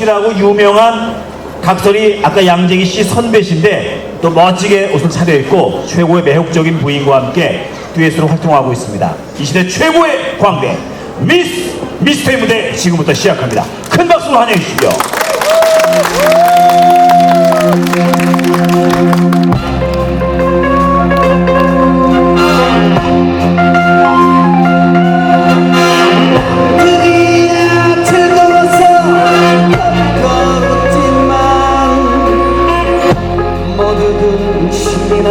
씨라고 유명한 각설이 아까 양재기 씨 선배신데 또 멋지게 옷을 차려입고 최고의 매혹적인 부인과 함께 듀엣으로 활동하고 있습니다. 이 시대 최고의 광대 미스 미스터의 무대 지금부터 시작합니다. 큰 박수로 환영해 주시죠.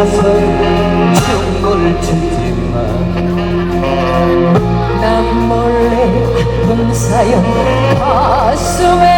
신이 나서 춤을 추지만 난 몰래 아픈 사연 가슴에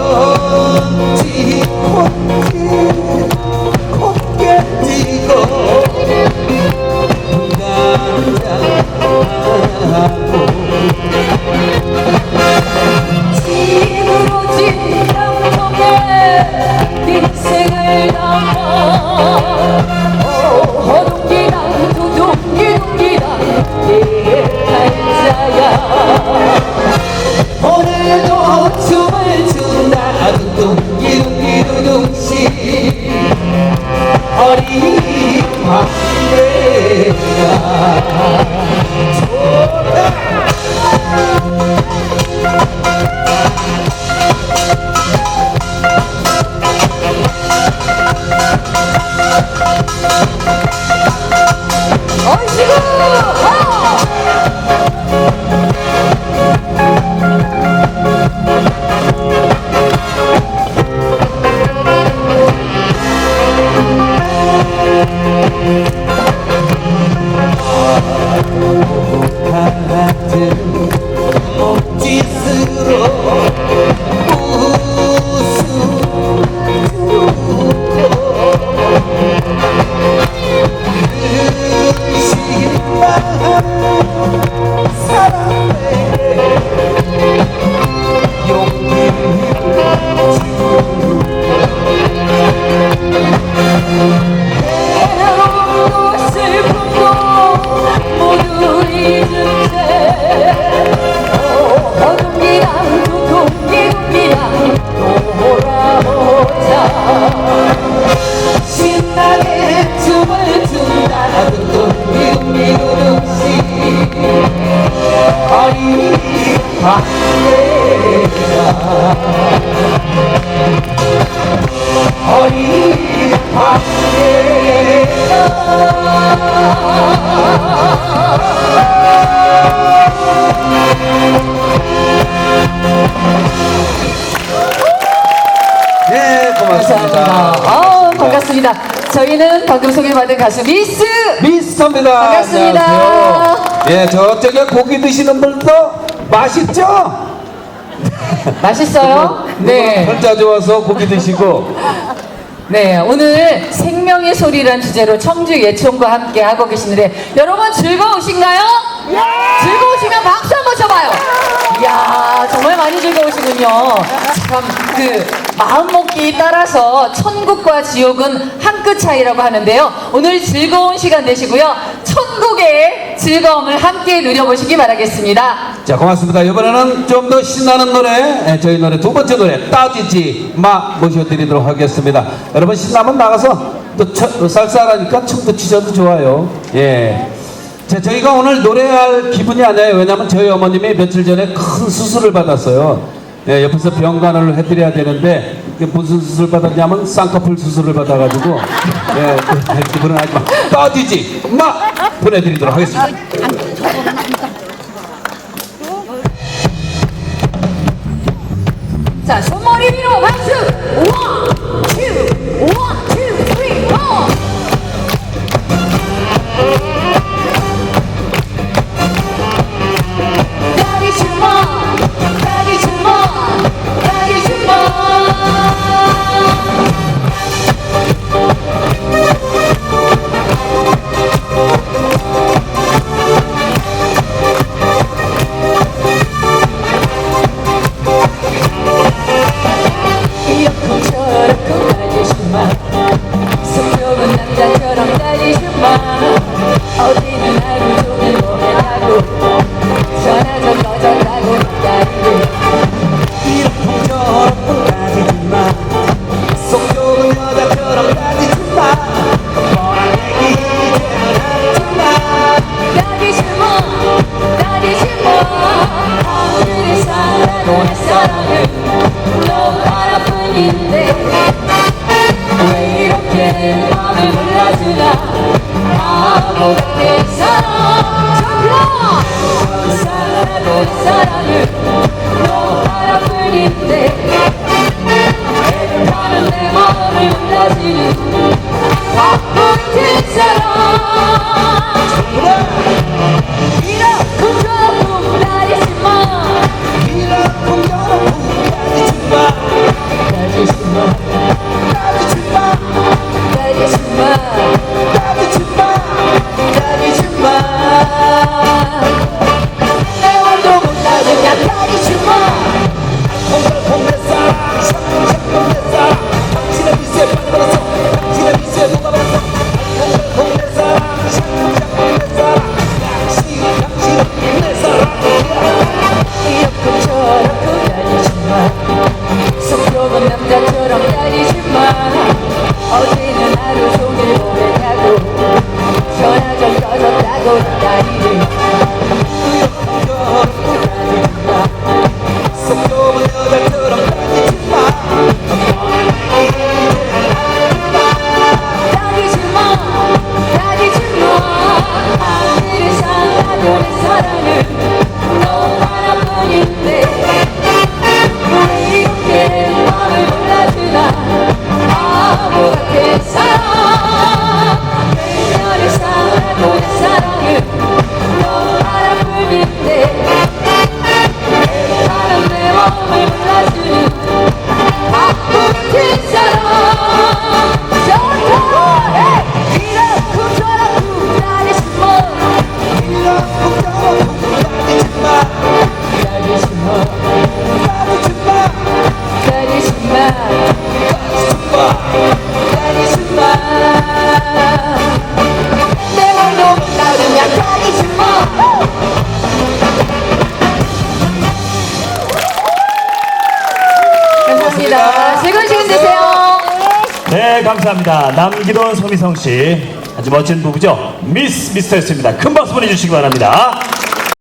연지 네 감사합니다. 아, 반갑습니다. 저희는 방금 소개받은 가수 미스 미스터입니다. 반갑습니다. 안녕하세요. 예, 저쪽에 고기 드시는 분도 맛있죠? 맛있어요? 네. 혼자 좋아서 고기 드시고 네, 오늘 생명의 소리라는 주제로 청주 예천과 함께 하고 계시는데 여러분 즐거우신가요? 즐거우시면 박수 한번 쳐봐요. 이야, 정말 많이 즐거우시군요. 참, 그, 마음먹기 따라서 천국과 지옥은 한 끗 차이라고 하는데요. 오늘 즐거운 시간 되시고요. 천국의 즐거움을 함께 누려보시기 바라겠습니다. 자 고맙습니다. 이번에는 좀 더 신나는 노래 예, 저희 노래 두 번째 노래 따지지 마 모셔드리도록 하겠습니다. 여러분 신나면 나가서 또 쳐- 쌀쌀하니까 춤도 추셔도 좋아요. 예. 자, 저희가 오늘 노래할 기분이 아니에요. 왜냐면 저희 어머님이 며칠 전에 큰 수술을 받았어요. 예, 옆에서 병간호를 해드려야 되는데 무슨 수술 받았냐면 쌍꺼풀 수술을 받아가지고 예, 기분은 하지만 따지지 마 보내드 왜 이렇게 마음을 몰라주나 아무렇게 사랑 정라 사랑은 사랑을 너 바라뿐인데 나는 내 마음을 몰라주니 바쁜 사랑 네, 감사합니다. 남기돈, 서미성 씨. 아주 멋진 부부죠. 미스 미스터였습니다. 큰 박수 보내주시기 바랍니다.